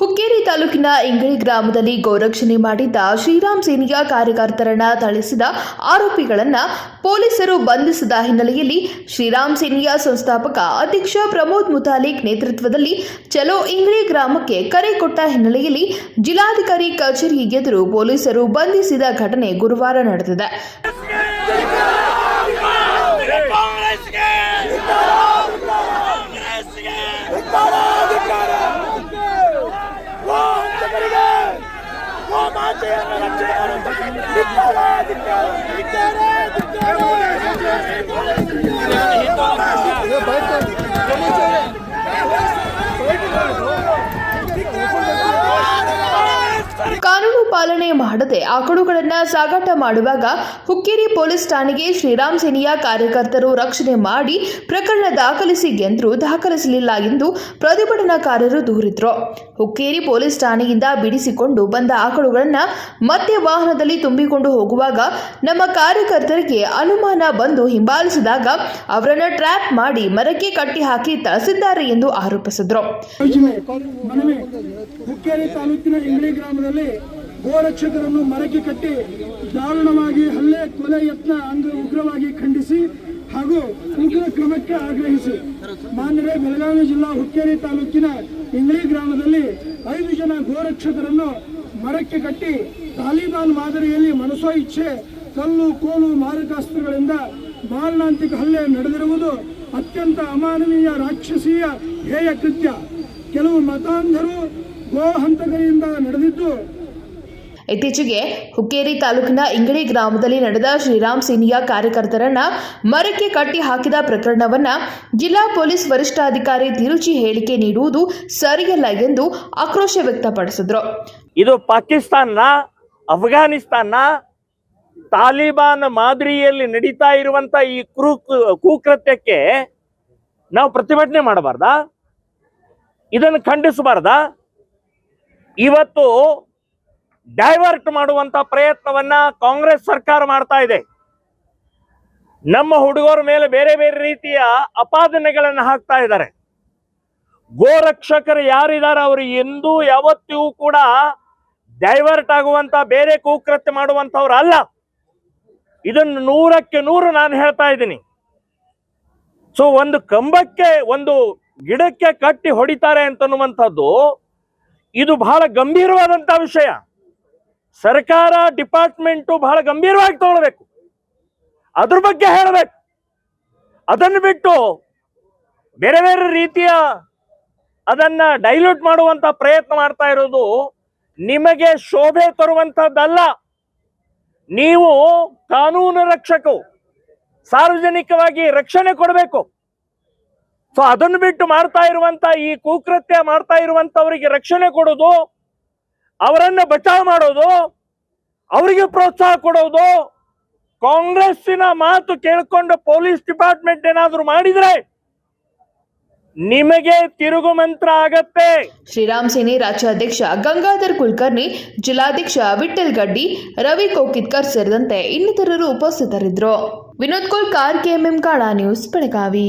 ಹುಕ್ಕೇರಿ ತಾಲೂಕಿನ ಇಂಗಳಿ ಗ್ರಾಮದಲ್ಲಿ ಗೋರಕ್ಷಣೆ ಮಾಡಿದ್ದ ಶ್ರೀರಾಮ್ ಸೇನೆಯ ಕಾರ್ಯಕರ್ತರನ್ನ ಥಳಿಸಿದ ಆರೋಪಿಗಳನ್ನ ಪೊಲೀಸರು ಬಂಧಿಸಿದ ಹಿನ್ನೆಲೆಯಲ್ಲಿ ಶ್ರೀರಾಮ್ ಸೇನೆಯ ಸಂಸ್ಥಾಪಕ ಅಧ್ಯಕ್ಷ ಪ್ರಮೋದ್ ಮುತಾಲಿಕ್ ನೇತೃತ್ವದಲ್ಲಿ ಚಲೋ ಇಂಗಳಿ ಗ್ರಾಮಕ್ಕೆ ಕರೆ ಕೊಟ್ಟ ಹಿನ್ನೆಲೆಯಲ್ಲಿ ಜಿಲ್ಲಾಧಿಕಾರಿ ಕಚೇರಿ ಎದುರು ಪೊಲೀಸರು ಬಂಧಿಸಿದ ಘಟನೆ ಗುರುವಾರ ನಡೆದಿದೆ. ಬಯಸ್ತಾರೆ ಪಾಲನೆ ಮಾಡದೆ ಆಕಳುಗಳನ್ನು ಸಾಗಾಟ ಮಾಡುವಾಗ ಹುಕ್ಕೇರಿ ಪೊಲೀಸ್ ಠಾಣೆಗೆ ಶ್ರೀರಾಮ್ ಸೇನೆಯ ಕಾರ್ಯಕರ್ತರು ರಕ್ಷಣೆ ಮಾಡಿ ಪ್ರಕರಣ ದಾಖಲಿಸಿ ಎಂದರೂ ದಾಖಲಿಸಲಿಲ್ಲ ಎಂದು ಪ್ರತಿಭಟನಾಕಾರರು ದೂರಿದ್ರು. ಹುಕ್ಕೇರಿ ಪೊಲೀಸ್ ಠಾಣೆಯಿಂದ ಬಿಡಿಸಿಕೊಂಡು ಬಂದ ಆಕಳುಗಳನ್ನು ಮತ್ತೆ ವಾಹನದಲ್ಲಿ ತುಂಬಿಕೊಂಡು ಹೋಗುವಾಗ ನಮ್ಮ ಕಾರ್ಯಕರ್ತರಿಗೆ ಅನುಮಾನ ಬಂದು ಹಿಂಬಾಲಿಸಿದಾಗ ಅವರನ್ನು ಟ್ರ್ಯಾಪ್ ಮಾಡಿ ಮರಕ್ಕೆ ಕಟ್ಟಿ ಹಾಕಿ ತಳಿಸಿದ್ದಾರೆ ಎಂದು ಆರೋಪಿಸಿದ್ರು. ಹುಕ್ಕೇರಿ ತಾಲೂಕಿನ ಇಂಗ್ಲಿ ಗ್ರಾಮದಲ್ಲಿ ಗೋರಕ್ಷಕರನ್ನು ಮರಕ್ಕೆ ಕಟ್ಟಿ ದಾರುಣವಾಗಿ ಹಲ್ಲೆ, ಕೊಲೆ, ಯತ್ನ ಅಂದು ಉಗ್ರವಾಗಿ ಖಂಡಿಸಿ ಹಾಗೂ ಉಗ್ರ ಕ್ರಮಕ್ಕೆ ಆಗ್ರಹಿಸಿ. ಮಾನ್ಯರೇ, ಬೆಳಗಾವಿ ಜಿಲ್ಲಾ ಹುಕ್ಕೇರಿ ತಾಲೂಕಿನ ಇಂಗ್ಳಿ ಗ್ರಾಮದಲ್ಲಿ ಐದು ಜನ ಗೋರಕ್ಷಕರನ್ನು ಮರಕ್ಕೆ ಕಟ್ಟಿ ತಾಲಿಬಾನ್ ಮಾದರಿಯಲ್ಲಿ ಮನಸೋ ಇಚ್ಛೆ, ಕಲ್ಲು, ಕೋಲು, ಮಾರಕಾಸ್ತ್ರಗಳಿಂದ ಮಾರಣಾಂತಿಕ ಹಲ್ಲೆ ನಡೆದಿರುವುದು ಅತ್ಯಂತ ಅಮಾನವೀಯ, ರಾಕ್ಷಸೀಯ, ಹೇಯ ಕೃತ್ಯ. ಕೆಲವು ಮತಾಂಧರು ಗೋ ಹಂತಕರಿಂದ ನಡೆದಿದ್ದು ಇತ್ತೀಚೆಗೆ ಹುಕ್ಕೇರಿ ತಾಲೂಕಿನ ಇಂಗಡಿ ಗ್ರಾಮದಲ್ಲಿ ನಡೆದ ಶ್ರೀರಾಮ್ ಸೇನಿಯಾ ಕಾರ್ಯಕರ್ತರನ್ನ ಮರಕ್ಕೆ ಕಟ್ಟಿ ಹಾಕಿದ ಪ್ರಕರಣವನ್ನ ಜಿಲ್ಲಾ ಪೊಲೀಸ್ ವರಿಷ್ಠಾಧಿಕಾರಿ ತಿರುಚಿ ಹೇಳಿಕೆ ನೀಡುವುದು ಸರಿಯಲ್ಲ ಎಂದು ಆಕ್ರೋಶ ವ್ಯಕ್ತಪಡಿಸಿದ್ರು. ಇದು ಪಾಕಿಸ್ತಾನ ಅಫ್ಘಾನಿಸ್ತಾನ ತಾಲಿಬಾನ್ ಮಾದರಿಯಲ್ಲಿ ನಡೀತಾ ಇರುವಂತ ಈ ಕ್ರೂ, ಕುಕೃತ್ಯಕ್ಕೆ ನಾವು ಪ್ರತಿಭಟನೆ ಮಾಡಬಾರ್ದಾ? ಇದನ್ನು ಖಂಡಿಸಬಾರ್ದಾ? ಇವತ್ತು ಡೈವರ್ಟ್ ಮಾಡುವಂತ ಪ್ರಯತ್ನವನ್ನ ಕಾಂಗ್ರೆಸ್ ಸರ್ಕಾರ ಮಾಡ್ತಾ ಇದೆ. ನಮ್ಮ ಹುಡುಗರ ಮೇಲೆ ಬೇರೆ ಬೇರೆ ರೀತಿಯ ಅಪಾದನೆಗಳನ್ನು ಹಾಕ್ತಾ ಇದ್ದಾರೆ. ಗೋರಕ್ಷಕರು ಯಾರಿದ್ದಾರೆ ಅವರು ಎಂದೂ ಯಾವತ್ತಿಗೂ ಕೂಡ ಡೈವರ್ಟ್ ಆಗುವಂತ ಬೇರೆ ಕುಕೃತ್ಯ ಮಾಡುವಂತವ್ರು ಅಲ್ಲ. ಇದನ್ನು ನೂರಕ್ಕೆ ನೂರು ನಾನು ಹೇಳ್ತಾ ಇದ್ದೀನಿ. ಸೊ ಒಂದು ಕಂಬಕ್ಕೆ ಒಂದು ಗಿಡಕ್ಕೆ ಕಟ್ಟಿ ಹೊಡಿತಾರೆ ಅಂತನ್ನುವಂಥದ್ದು ಇದು ಬಹಳ ಗಂಭೀರವಾದಂತ ವಿಷಯ. ಸರ್ಕಾರ ಡಿಪಾರ್ಟ್ಮೆಂಟು ಬಹಳ ಗಂಭೀರವಾಗಿ ತಗೊಳ್ಬೇಕು. ಅದ್ರ ಬಗ್ಗೆ ಹೇಳಬೇಕು. ಅದನ್ನು ಬಿಟ್ಟು ಬೇರೆ ಬೇರೆ ರೀತಿಯ ಅದನ್ನ ಡೈಲ್ಯೂಟ್ ಮಾಡುವಂತ ಪ್ರಯತ್ನ ಮಾಡ್ತಾ ಇರೋದು ನಿಮಗೆ ಶೋಭೆ ತರುವಂತದ್ದಲ್ಲ. ನೀವು ಕಾನೂನು ರಕ್ಷಕು ಸಾರ್ವಜನಿಕವಾಗಿ ರಕ್ಷಣೆ ಕೊಡಬೇಕು. ಸೊ ಅದನ್ನು ಬಿಟ್ಟು ಮಾಡ್ತಾ ಇರುವಂತ ಈ ಕುಕೃತ್ಯ ಮಾಡ್ತಾ ಇರುವಂತವರಿಗೆ ರಕ್ಷಣೆ ಕೊಡೋದು ಅವರನ್ನ ಬಚಾವ್ ಮಾಡೋದು, ಅವರಿಗೆ ಪ್ರೋತ್ಸಾಹ ಕೊಡೋದು, ಕಾಂಗ್ರೆಸ್ಸಿನ ಮಾತು ಕೇಳಿಕೊಂಡು ಪೊಲೀಸ್ ಡಿಪಾರ್ಟ್ಮೆಂಟ್ ಏನಾದರೂ ಮಾಡಿದ್ರೆ ನಿಮಗೆ ತಿರುಗು ಮಂತ್ರ ಆಗತ್ತೆ. ಶ್ರೀರಾಮ್ ಸೇನೆ ರಾಜ್ಯಾಧ್ಯಕ್ಷ ಗಂಗಾಧರ್ ಕುಲಕರ್ಣಿ, ಜಿಲ್ಲಾಧ್ಯಕ್ಷ ವಿಠಲ್ ಗಡ್ಡಿ, ರವಿ ಕೋಕಿತ್ಕರ್ ಸೇರಿದಂತೆ ಇನ್ನಿತರರು ಉಪಸ್ಥಿತರಿದ್ದರು. ವಿನೋದ್ ಕೋಲ್ಕಾರ್, ಕೆಎಂಎಂ ಕಾಳ ನ್ಯೂಸ್, ಬೆಳಗಾವಿ.